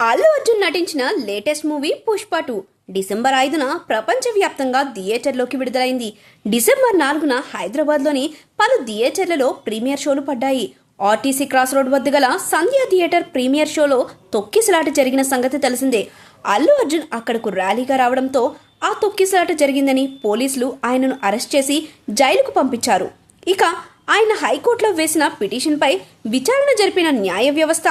అల్లు అర్జున్ నటించిన latest movie Pushpa two December ఐదున ప్రపంచవ్యాప్తంగా థియేటర్లోకి విడుదలైంది. డిసెంబర్ నాలుగున హైదరాబాద్లోని పలు థియేటర్లలో ప్రీమియర్ షోలు పడ్డాయి. ఆర్టీసీ క్రాస్ రోడ్ వద్ద గల సంధ్యా థియేటర్ ప్రీమియర్ షోలో తొక్కిసలాట జరిగిన సంగతి తెలిసిందే. అల్లు అర్జున్ అక్కడకు ర్యాలీగా రావడంతో ఆ తొక్కిసలాట జరిగిందని పోలీసులు ఆయనను అరెస్ట్ చేసి జైలుకు పంపించారు. ఇక ఆయన హైకోర్టులో వేసిన పిటిషన్పై విచారణ జరిపిన న్యాయ వ్యవస్థ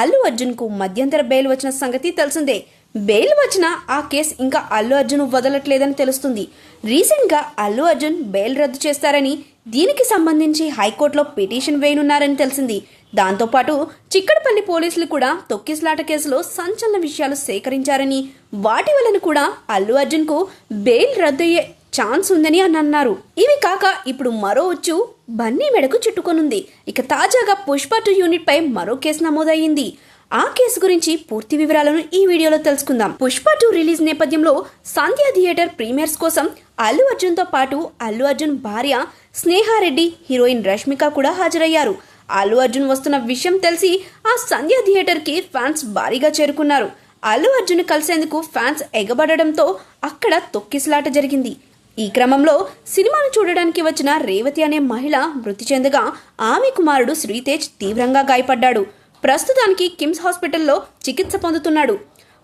అల్లు అర్జున్కు మధ్యంతర బెయిల్ వచ్చిన సంగతి తెలిసిందే. బెయిల్ వచ్చినా ఆ కేసు ఇంకా అల్లు అర్జున్ వదలట్లేదని తెలుస్తుంది. రీసెంట్గా అల్లు అర్జున్ బెయిల్ రద్దు చేస్తారని దీనికి సంబంధించి హైకోర్టులో పిటిషన్ వేయనున్నారని తెలిసింది. దాంతోపాటు చిక్కడపల్లి పోలీసులు కూడా తొక్కిసలాట కేసులో సంచలన విషయాలు సేకరించారని వాటి వలన కూడా అల్లు అర్జున్కు బెయిల్ రద్దయ్యే ఛాన్స్ ఉందని అని అన్నారు. ఇవి కాక ఇప్పుడు మరో వచ్చు బన్నీ మెడకు చుట్టుకొనుంది. ఇక తాజాగా పుష్ప టూ యూనిట్ పై మరో కేసు నమోదయ్యింది. ఆ కేసు గురించి పూర్తి వివరాలను ఈ వీడియోలో తెలుసుకుందాం. పుష్ప టూ రిలీజ్ నేపథ్యంలో సంధ్యా థియేటర్ ప్రీమియర్స్ కోసం అల్లు అర్జున్తో పాటు అల్లు అర్జున్ భార్య స్నేహారెడ్డి హీరోయిన్ రష్మిక కూడా హాజరయ్యారు. అల్లు అర్జున్ వస్తున్న విషయం తెలిసి ఆ సంధ్యా థియేటర్కి ఫ్యాన్స్ భారీగా చేరుకున్నారు. అల్లు అర్జున్ కలిసేందుకు ఫ్యాన్స్ ఎగబడడంతో అక్కడ తొక్కిసలాట జరిగింది. ఈ క్రమంలో సినిమాను చూడడానికి వచ్చిన రేవతి అనే మహిళ మృతి చెందగా ఆమె కుమారుడు శ్రీతేజ్ తీవ్రంగా గాయపడ్డాడు. ప్రస్తుతానికి కిమ్స్ హాస్పిటల్లో చికిత్స పొందుతున్నాడు.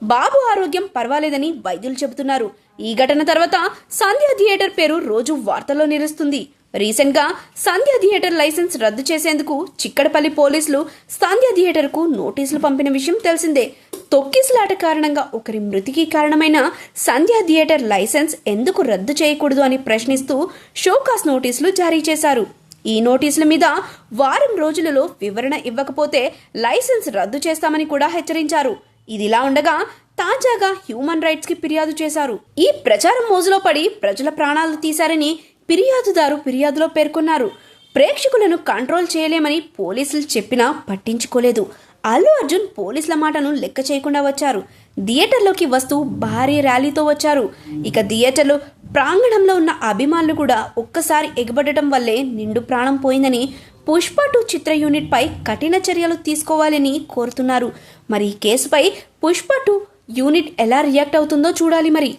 బాబు ఆరోగ్యం పర్వాలేదని వైద్యులు చెబుతున్నారు. ఈ ఘటన తర్వాత సంధ్య థియేటర్ పేరు రోజు వార్తల్లో నిలుస్తుంది. రీసెంట్గా సంధ్య థియేటర్ లైసెన్స్ రద్దు చేసేందుకు చిక్కడపల్లి పోలీసులు సంధ్య థియేటర్కు నోటీసులు పంపిన విషయం తెలిసిందే. తొక్కిసలాట కారణంగా ఒకరి మృతికి కారణమైన సంధ్య థియేటర్ లైసెన్స్ ఎందుకు రద్దు చేయకూడదు అని ప్రశ్నిస్తూ షోకాస్ నోటీసులు జారీ చేశారు. ఈ నోటీసుల మీద వారం రోజులలో వివరణ ఇవ్వకపోతే లైసెన్స్ రద్దు చేస్తామని కూడా హెచ్చరించారు. ఇదిలా ఉండగా తాజాగా హ్యూమన్ రైట్స్కి ఫిర్యాదు చేశారు. ఈ ప్రచారం మోజులో పడి ప్రజల ప్రాణాలు తీశారని ఫిర్యాదుదారు ఫిర్యాదులో పేర్కొన్నారు. ప్రేక్షకులను కంట్రోల్ చేయలేమని పోలీసులు చెప్పినా పట్టించుకోలేదు. అల్లు అర్జున్ పోలీసుల మాటను లెక్క చేయకుండా వచ్చారు. థియేటర్లోకి వస్తూ భారీ ర్యాలీతో వచ్చారు. ఇక థియేటర్లో ప్రాంగణంలో ఉన్న అభిమానులు కూడా ఒక్కసారి ఎగబడటం వల్లే నిండు ప్రాణం పోయిందని పుష్ప టూ చిత్ర యూనిట్పై కఠిన చర్యలు తీసుకోవాలని కోరుతున్నారు. మరి ఈ కేసుపై పుష్ప టూ యూనిట్ ఎలా రియాక్ట్ అవుతుందో చూడాలి మరి.